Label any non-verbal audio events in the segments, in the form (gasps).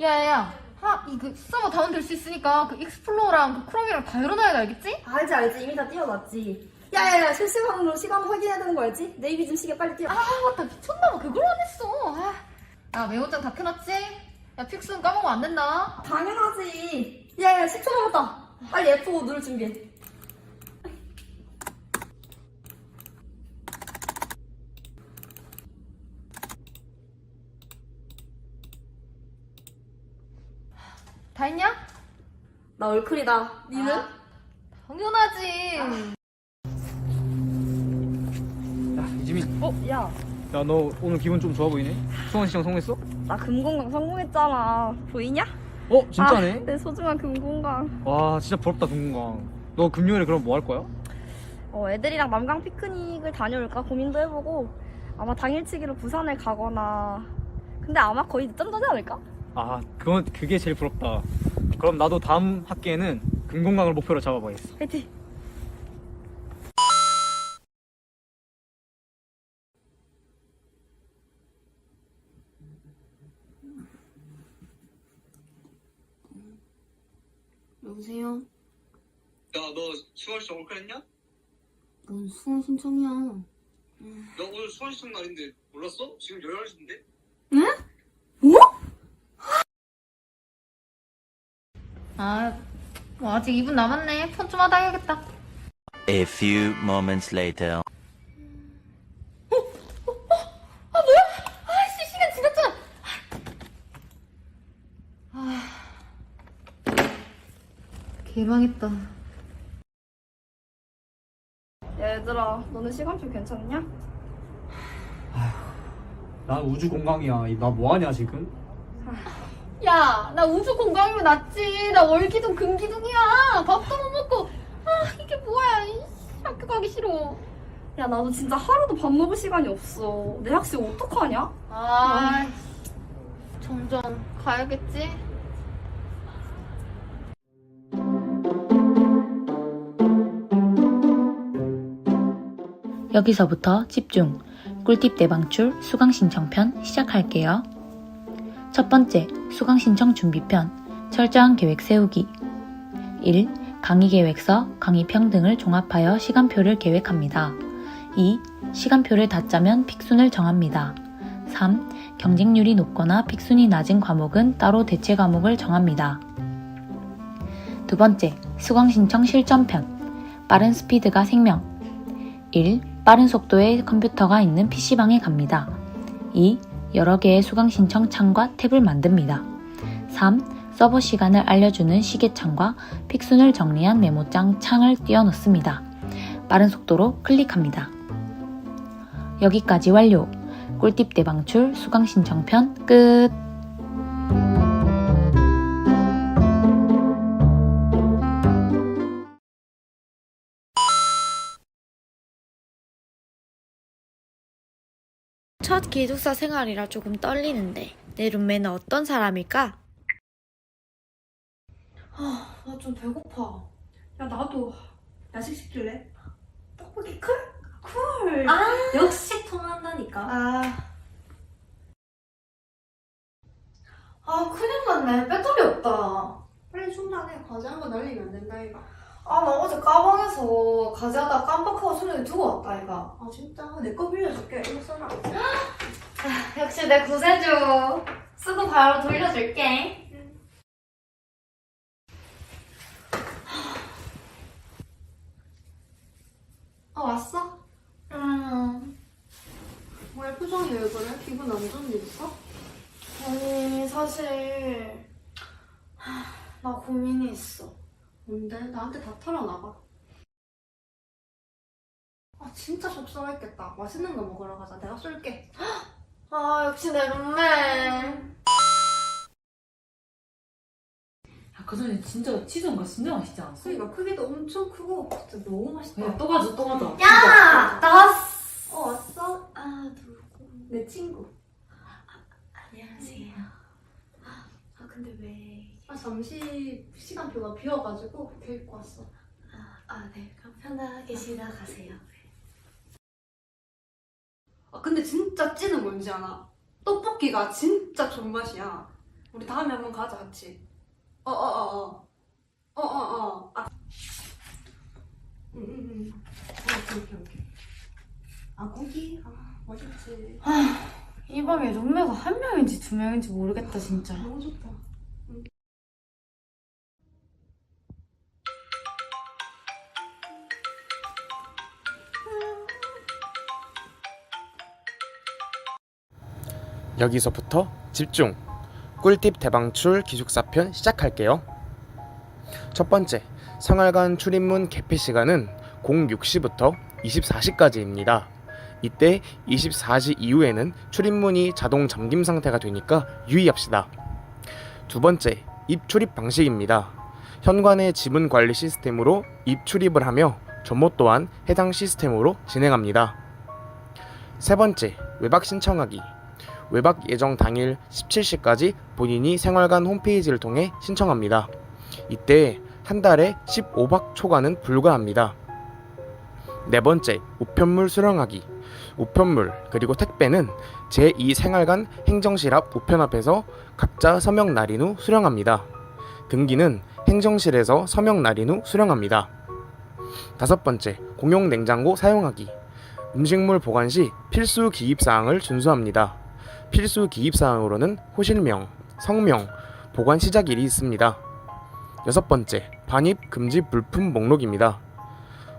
야야야 하 이그 서버 다운될 수 있으니까 그 익스플로어랑 그 크롬이랑 다 열어놔야 돼 알겠지? 알지 알지 이미 다 띄워놨지 야야야 실시간으로 시간 확인해야 되는 거 알지? 네이비 좀 시계 빨리 띄워 아 맞다 미쳤나봐 그걸 안 했어 아. 야 메모장 다 켜놨지? 야 픽스는 까먹으면 안 된다. 당연하지. 야 야 10초 남았다. 빨리 F5 누를 준비해. 다 했냐? 나 얼클이다. 니는? 아, 당연하지. 야 이지민. 어? 야, 야 너 오늘 기분 좀 좋아 보이네 수원 시청 성공했어? 나 금공강 성공했잖아. 보이냐? 어 진짜네 아, 내 소중한 금공강. 와 진짜 부럽다 동궁강 너 금요일에 그럼 뭐 할 거야? 어, 애들이랑 남강 피크닉을 다녀올까 고민도 해보고 아마 당일치기로 부산을 가거나. 근데 아마 거의 늦잠 자지 않을까? 아 그건 그게 제일 부럽다 그럼 나도 다음 학기에는 금공강을 목표로 잡아봐야겠어 화이팅! 여보세요? 야, 너 수원 시청 올클했냐? 뭔 수강 신청이야? 너 오늘 수원 시청 날인데 몰랐어? 지금 11시인데? 아뭐 아직 2분 남았네. 폰 좀 하다 해야겠다. A few moments later. 아씨 시간 지났잖아. 아. 개망했다 얘들아, 너는 시간표 괜찮냐? 난 우주 공강이야 나 뭐하냐 지금? 야, 나 우주 공강이면 낫지. 나 월기둥, 금기둥이야. 밥도 못 먹고. 아, 이게 뭐야. 이 학교 가기 싫어. 야, 나도 진짜 하루도 밥 먹을 시간이 없어. 내 학식 어떡하냐? 아, 점점 가야겠지? 여기서부터 집중. 꿀팁 대방출 수강 신청편 시작할게요. 첫 번째, 수강 신청 준비편. 철저한 계획 세우기. 1. 강의 계획서, 강의평 등을 종합하여 시간표를 계획합니다. 2. 시간표를 다 짜면 픽순을 정합니다. 3. 경쟁률이 높거나 픽순이 낮은 과목은 따로 대체 과목을 정합니다. 두 번째, 수강 신청 실전편. 빠른 스피드가 생명. 1. 빠른 속도의 컴퓨터가 있는 PC방에 갑니다. 2. 여러 개의 수강 신청 창과 탭을 만듭니다. 3. 서버 시간을 알려주는 시계창과 픽순을 정리한 메모장 창을 띄워놓습니다. 빠른 속도로 클릭합니다. 여기까지 완료. 꿀팁 대방출 수강 신청편 끝. 기숙사 생활이라 조금 떨리는데 내 룸메는 어떤 사람일까? 아, 나 좀 배고파. 야, 나도. 야식 시킬래? 떡볶이 쿨? 쿨! 아, 역시 통한다니까. 아, 아, 큰일 났네. 배터리 없다. 빨리 충전해. 과제 한거 날리면 안 된다, 이거. 아, 나 어제 가방에서 과제하다 깜빡하고 손에 두고 왔다, 이거. 아, 진짜? 내 거 빌려줄게. 이거 써라. 역시 내 구세주. 쓰고 바로 돌려줄게. 아, 왔어? 응. 왜 표정이 왜 그래? 기분 안 좋은 일 있어? 아니 사실 하, 나 고민이 있어 뭔데? 나한테 다 털어놔봐 아 진짜 속상했겠다 맛있는 거 먹으러 가자 내가 쏠게 (gasps) 아 역시 내 룸메 아까 전에 진짜 치즈가 진짜 맛있지 않았어? 그니까 크기도 엄청 크고 진짜 너무 맛있다 야, 또 가자, 또 가자. 야! 나 왔어 어 왔어? 아 누구? 내 친구 아? 아 잠시 시간표가 비어가지고 데리고 왔어. 아, 네. 그럼 편하게 쉬다 가세요. 아 근데 진짜 찌는 뭔지 아나? 떡볶이가 진짜 존맛이야. 우리 다음에 한번 가자 같이. 어 어 어 어. 어 어 어. 아. 응 응응. 오케이 오케이 오케이. 아 고기. 아 맛있지. 이 방에 룸메가 한 명인지 두 명인지 모르겠다, 진짜. 너무 좋다. 여기서부터 집중! 꿀팁 대방출 기숙사편 시작할게요. 첫 번째, 생활관 출입문 개폐 시간은 06시부터 24시까지입니다. 이때 24시 이후에는 출입문이 자동 잠김 상태가 되니까 유의합시다. 두 번째, 입출입 방식입니다. 현관의 지문 관리 시스템으로 입출입을 하며 전모 또한 해당 시스템으로 진행합니다. 세 번째, 외박 신청하기. 외박 예정 당일 17시까지 본인이 생활관 홈페이지를 통해 신청합니다. 이때 한 달에 15박 초과는 불가합니다. 네 번째, 우편물 수령하기. 우편물 그리고 택배는 제2 생활관 행정실 앞 우편 앞에서 각자 서명 날인 후 수령합니다. 등기는 행정실에서 서명 날인 후 수령합니다. 다섯 번째, 공용 냉장고 사용하기. 음식물 보관 시 필수 기입 사항을 준수합니다. 필수 기입 사항으로는 호실명, 성명, 보관 시작일이 있습니다. 여섯 번째, 반입 금지 물품 목록입니다.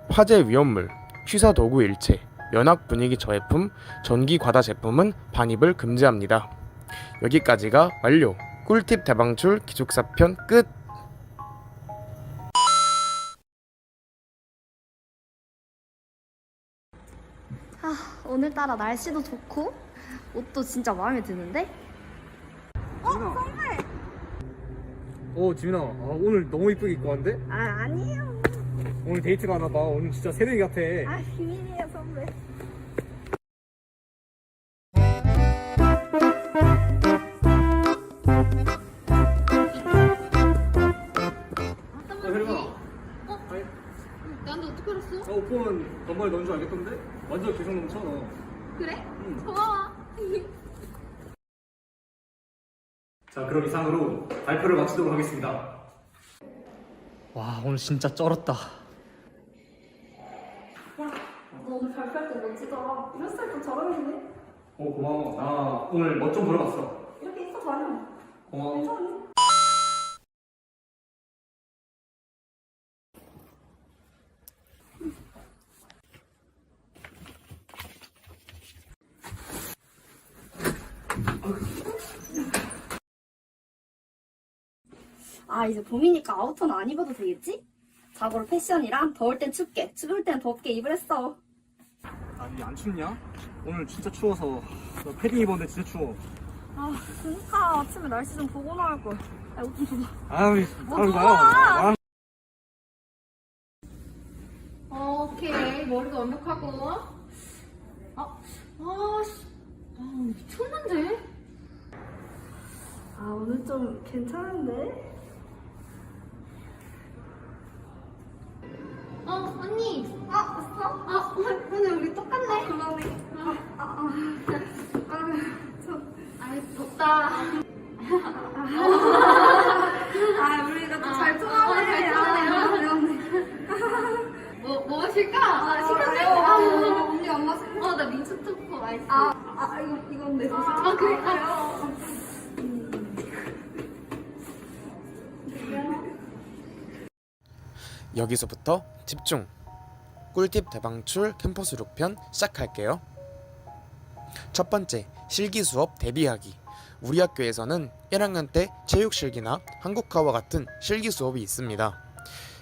화재 위험물, 취사 도구 일체, 연학 분위기 저해품, 전기 과다 제품은 반입을 금지합니다. 여기까지가 완료. 꿀팁 대방출 기숙사 편 끝. 오늘따라 날씨도 좋고 옷도 진짜 마음에 드는데? 어 지민아 아, 오늘 너무 이쁘게 입고 왔는데? 아 아니에요 오늘 데이트가 하나 봐 오늘 진짜 새내기 같아 아 비밀이에요 선배 어 혜림아 나한테 어떻게 알았어? 어 오빠는 단발에 넣은 줄 알겠던데? 완전 개성 넘쳐 너 그래? 응. 고마워. (laughs) 자 그럼 이상으로 발표를 마치도록 하겠습니다. 와 오늘 진짜 쩔었다. 너 오늘 발표할 때 멋지더라 이런 스타일도 저렴이네. 어 고마워. 나 오늘 멋 좀 보러 갔어. 이렇게 입고 다녀 고마워. 괜찮니? 아 이제 봄이니까 아우터는 안 입어도 되겠지? 자고로 패션이랑 더울 땐 춥게 추울 땐 덥게 입을 했어 아니 안 춥냐? 오늘 진짜 추워서 나 패딩 입었는데 진짜 추워 아 그니까 아침에 날씨 좀 보고 나올 걸 야옷좀 줘봐 아유 뭐 바로. 가요 아, 오케이. 머리도 완벽하고. 아, 아, 씨. 아, 미쳤는데? 아 오늘 좀 괜찮은데? 어, 언니. 아 왔어? 아, 오늘 우리 똑같네. 그러네 아, 아, 아, 아, 저, 아이, 덥다. 아 (laughs) 우리가 또잘 아, 통하네 아, 잘 통하네요. 아. 뭐, 뭐 마실까? 아, 시켰네. 아, 아, 언니 안 마실래? 어, 나 민초 초코 맛있어. 아, 아 이거 이건 내 도시 아, 그래? 아, 여기서부터 집중! 꿀팁 대방출 캠퍼스 6편 시작할게요. 첫 번째, 실기 수업 대비하기. 우리 학교에서는 1학년 때 체육실기나 한국화와 같은 실기 수업이 있습니다.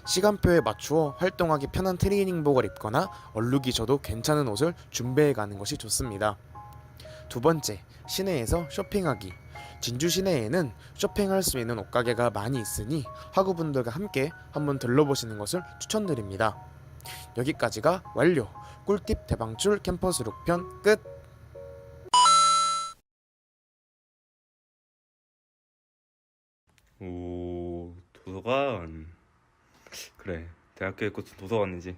시간표에 맞추어 활동하기 편한 트레이닝복을 입거나 얼룩이 져도 괜찮은 옷을 준비해 가는 것이 좋습니다. 두 번째, 시내에서 쇼핑하기. 진주 시내에는 쇼핑할 수 있는 옷가게가 많이 있으니 학우분들과 함께 한번 들러보시는 것을 추천드립니다. 여기까지가 완료. 꿀팁 대방출 캠퍼스 6편 끝. 오. 도서관. 그래, 대학교의 꽃은 도서관이지.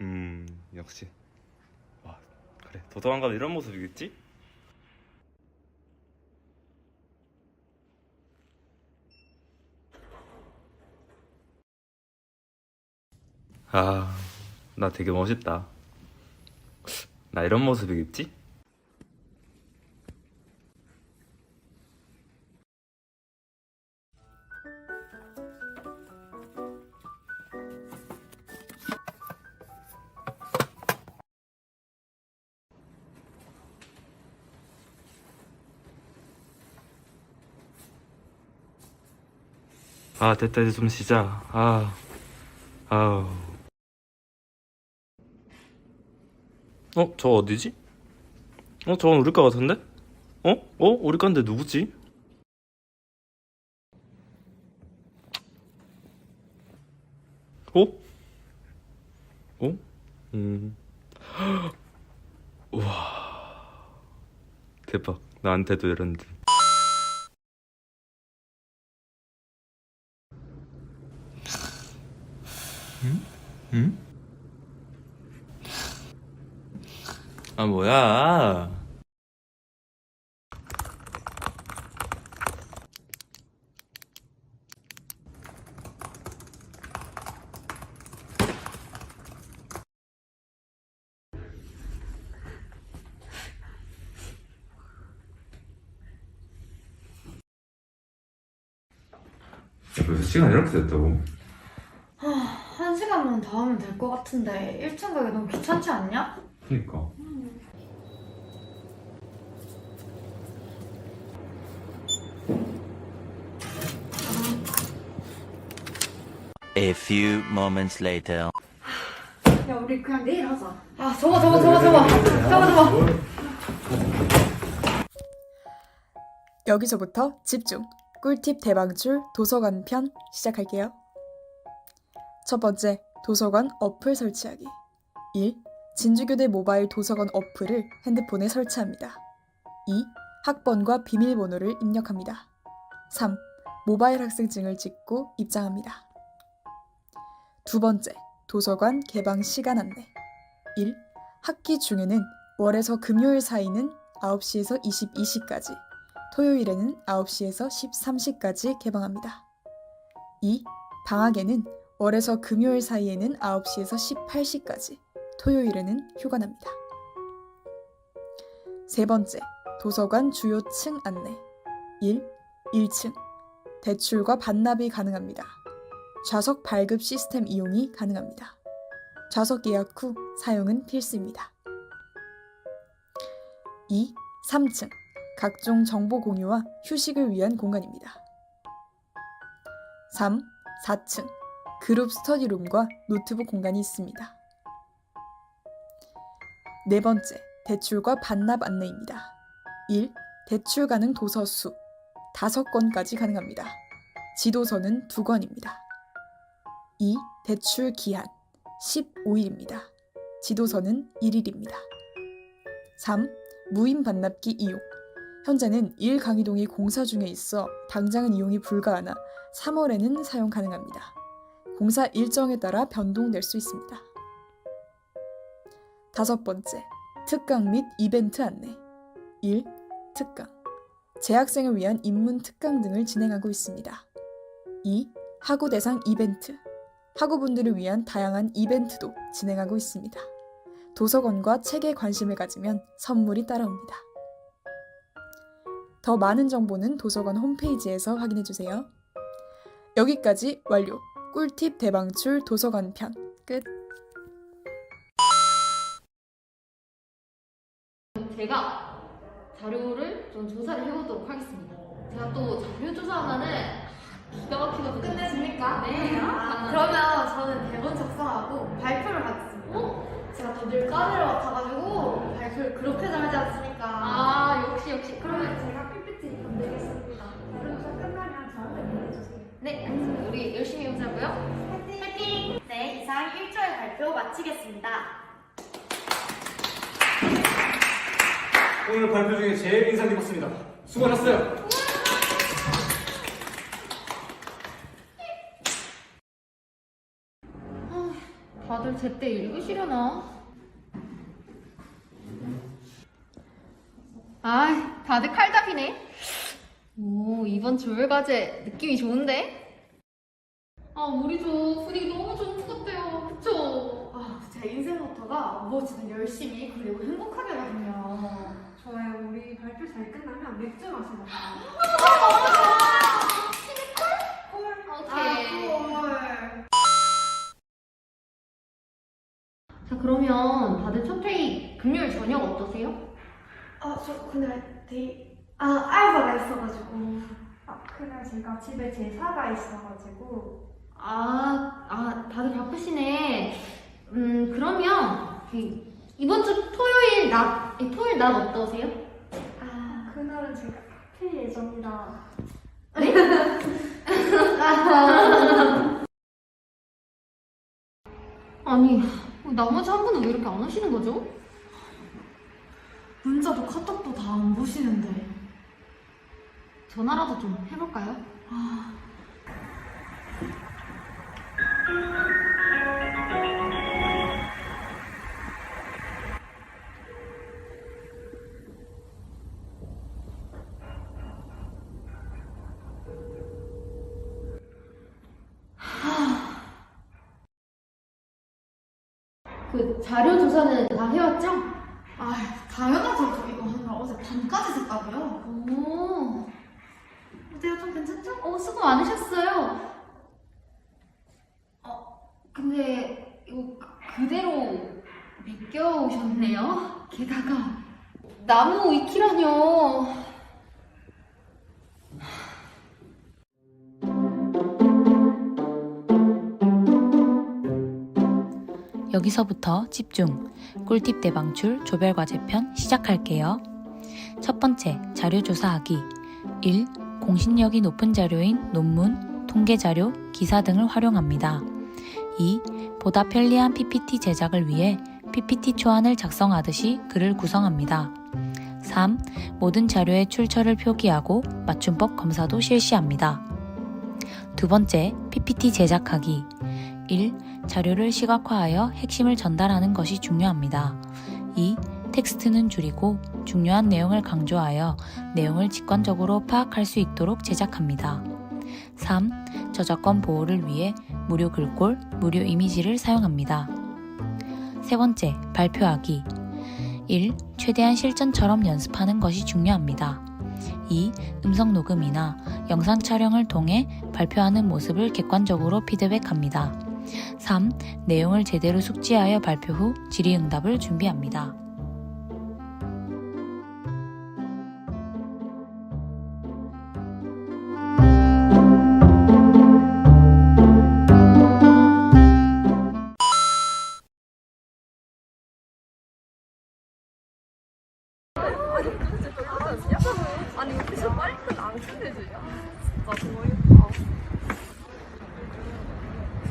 음, 역시. 와, 그래, 도서관 가면 이런 모습이겠지? 아, 나 되게 멋있다. 나 이런 모습이겠지? 아, 됐다, 이제 좀 쉬자. 아, 아우. 어, 저 어디지? 어, 저건 우리 과 같은데? 어? 어? 우리 과인데 누구지? 어? 어? 음. (gasps) 우와. 대박. 나한테도 이런 듯. 응? 아, 뭐야. 벌써 시간 이렇게 됐다고? 한 시간만 더 하면 될 것 같은데 1층 가기 너무 귀찮지 않냐? 그니까. A few moments later. 야 우리 그냥 내일 하자 아 저거 저거 저거 저거 저거 저거 여기서부터 집중. 꿀팁 대방출 도서관 편 시작할게요. 첫 번째, 도서관 어플 설치하기. 1. 진주교대 모바일 도서관 어플을 핸드폰에 설치합니다. 2. 학번과 비밀번호를 입력합니다. 3. 모바일 학생증을 찍고 입장합니다. 두 번째, 도서관 개방 시간 안내. 1. 학기 중에는 월에서 금요일 사이는 9시에서 22시까지, 토요일에는 9시에서 13시까지 개방합니다. 2. 방학에는 월에서 금요일 사이에는 9시에서 18시까지, 토요일에는 휴관합니다. 세 번째, 도서관 주요 층 안내. 1. 1층. 대출과 반납이 가능합니다. 좌석 발급 시스템 이용이 가능합니다. 좌석 예약 후 사용은 필수입니다. 2. 3층. 각종 정보 공유와 휴식을 위한 공간입니다. 3. 4층. 그룹 스터디룸과 노트북 공간이 있습니다. 네 번째, 대출과 반납 안내입니다. 1. 대출 가능 도서 수 5권까지 가능합니다. 지도서는 2권입니다. 2. 대출 기한 15일입니다. 지도서는 1일입니다. 3. 무인 반납기 이용 현재는 1 강의동이 공사 중에 있어 당장은 이용이 불가하나 3월에는 사용 가능합니다. 공사 일정에 따라 변동될 수 있습니다. 다섯 번째, 특강 및 이벤트 안내. 1. 특강. 재학생을 위한 입문 특강 등을 진행하고 있습니다. 2. 학우 대상 이벤트. 학우분들을 위한 다양한 이벤트도 진행하고 있습니다. 도서관과 책에 관심을 가지면 선물이 따라옵니다. 더 많은 정보는 도서관 홈페이지에서 확인해 주세요. 여기까지 완료. 꿀팁 대방출 도서관 편 끝. 제가 자료를 좀 조사를 해보도록 하겠습니다. 제가 또 자료 조사하면은 기가 막히거든요. 끝내줍니까? 네. 아, 그러면 저는 대본 작성하고 발표를 하겠습니다 어? 제가 또 늘 까메라 같아가지고 발표를 그렇게 잘하지 않습니까? 아 역시 역시. 그러면 제가 PPT 만들겠습니다 발표 끝나면 저한테 보내주세요 네 알겠습니다. 우리 열심히 연습하고요. 파이팅! 네, 이상 1조의 발표 마치겠습니다. 오늘 발표 중에 제일 인상 깊었습니다. 수고하셨어요. 제때 읽으시려나? 아, 다들 칼답이네. 오, 이번 조율 과제 느낌이 좋은데? 아, 우리 조 분위기 너무 좋은 것 같아요. 그쵸? 아, 제 인생 모토가 무엇이든 열심히 그리고 행복하게거든요. 좋아요. 우리 발표 잘 끝나면 맥주 마시자. 오케이. 다들 첫 회의 금요일 저녁 어떠세요? 아, 저 그날 데이 아 알바가 있어가지고 아 그날 제가 집에 제사가 있어가지고 아, 아, 다들 바쁘시네. 음, 그러면 그 이번 주 토요일 낮, 이 토요일 낮 어떠세요? 아 그날은 제가 필 예정이라 (laughs) 아니, 나머지 한 분은 왜 이렇게 안 오시는 거죠? 문자도 카톡도 다 안 보시는데 전화라도 좀 해볼까요? 그 자료 조사는 다 해왔죠? 아 당연하죠 저 이거 하느라 어제 밤까지 샜다고요 오, 어때요 좀 괜찮죠? 어, 수고 많으셨어요. 어, 근데 이거 그대로 맡겨오셨네요. 게다가 나무 위키라뇨. 여기서부터 집중. 꿀팁 대방출 조별과제편 시작할게요. 첫 번째, 자료 조사하기. 1. 공신력이 높은 자료인 논문, 통계 자료, 기사 등을 활용합니다. 2. 보다 편리한 PPT 제작을 위해 PPT 초안을 작성하듯이 글을 구성합니다. 3. 모든 자료의 출처를 표기하고 맞춤법 검사도 실시합니다. 두 번째, PPT 제작하기. 1. 자료를 시각화하여 핵심을 전달하는 것이 중요합니다. 2. 텍스트는 줄이고 중요한 내용을 강조하여 내용을 직관적으로 파악할 수 있도록 제작합니다. 3. 저작권 보호를 위해 무료 글꼴, 무료 이미지를 사용합니다. 세 번째, 발표하기. 1. 최대한 실전처럼 연습하는 것이 중요합니다. 2. 음성 녹음이나 영상 촬영을 통해 발표하는 모습을 객관적으로 피드백합니다. 3. 내용을 제대로 숙지하여 발표 후 질의응답을 준비합니다. 아니 여기서 마이크는 안 끝내주냐? 진짜 정말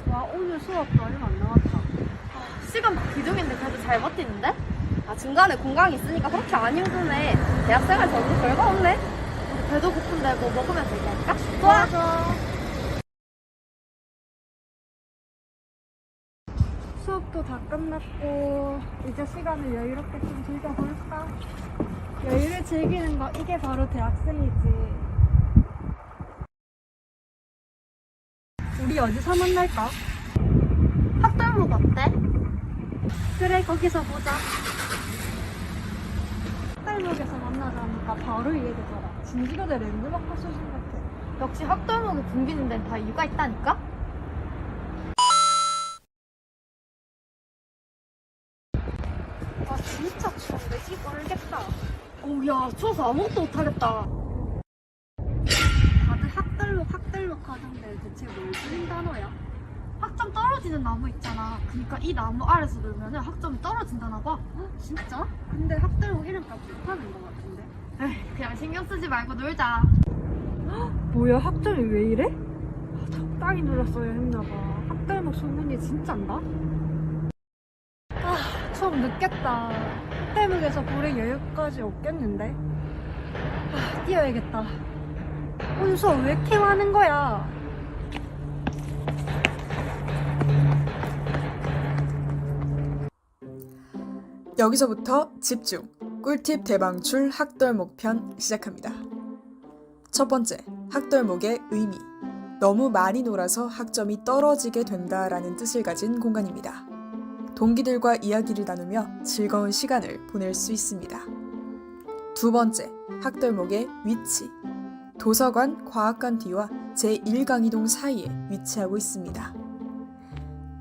와 오늘 수업도 얼마 안 남았다. 시간 기둥인데 그래도 잘 버티는데? 아 중간에 공강이 있으니까 그렇게 안 힘드네. 대학생활 적응 별거 없네. 우리 배도 고픈데 뭐 먹으면서 얘기할까? 좋아. 수업도 다 끝났고 이제 시간을 여유롭게 좀 즐겨볼까? 여유를 즐기는 거 이게 바로 대학생이지. 우리 어디서 만날까? 학돌목 어때? 그래 거기서 보자. 학돌목에서 만나자니까 바로 이해되더라. 진지로대 랜드마크 수준 같아. 역시 학돌목이 붐비는 데는 다 이유가 있다니까? 와 진짜 추운데 이 얼겠다. 오야 추워서 아무것도 못하겠다. 다들 학달록 학달록 하던데 대체 뭘 쓰는 단어야? 학점 떨어지는 나무 있잖아. 그러니까 이 나무 아래서 놀면 학점이 떨어진다나 봐. 어? 진짜? 근데 학달록 이름값 못하는 것 같은데. 에이 그냥 신경 쓰지 말고 놀자. 뭐야 학점이 왜 이래? 아, 적당히 눌렀어야 했나봐 학달목 소문이 진짠다? 아 수업 늦겠다 학달목에서 볼의 여유까지 없겠는데 아 뛰어야겠다 수업 왜 많은 거야 여기서부터 집중! 꿀팁 대방출 학덜목 편 시작합니다. 첫 번째, 학덜목의 의미. 너무 많이 놀아서 학점이 떨어지게 된다라는 뜻을 가진 공간입니다. 동기들과 이야기를 나누며 즐거운 시간을 보낼 수 있습니다. 두 번째, 학덜목의 위치. 도서관, 과학관 뒤와 제1강의동 사이에 위치하고 있습니다.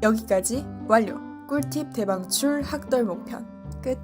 여기까지 완료! 꿀팁 대방출 학덜 목 편 끝!